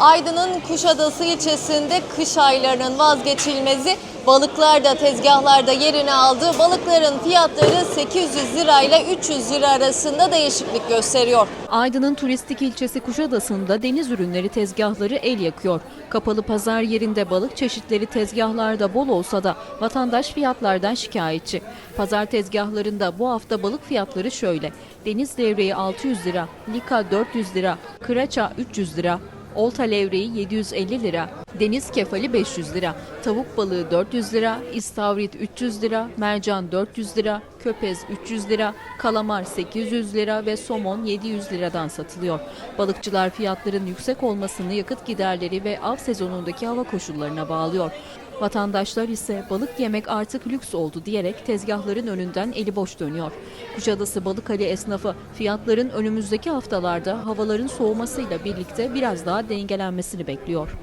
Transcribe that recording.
Aydın'ın Kuşadası ilçesinde kış aylarının vazgeçilmezi balıklar da tezgahlarda yerini aldı. Balıkların fiyatları 800 lirayla 300 lira arasında değişiklik gösteriyor. Aydın'ın turistik ilçesi Kuşadası'nda deniz ürünleri tezgahları el yakıyor. Kapalı pazar yerinde balık çeşitleri tezgahlarda bol olsa da vatandaş fiyatlardan şikayetçi. Pazar tezgahlarında bu hafta balık fiyatları şöyle. Deniz levreği 600 lira, lika 400 lira, kıraça 300 lira, Olta levreği 750 lira, deniz kefali 500 lira, tavuk balığı 400 lira, istavrit 300 lira, mercan 400 lira, köpez 300 lira, kalamar 800 lira ve somon 700 liradan satılıyor. Balıkçılar fiyatların yüksek olmasını yakıt giderleri ve av sezonundaki hava koşullarına bağlıyor. Vatandaşlar ise balık yemek artık lüks oldu diyerek tezgahların önünden eli boş dönüyor. Kuşadası Balıkali esnafı fiyatların önümüzdeki haftalarda havaların soğumasıyla birlikte biraz daha dengelenmesini bekliyor.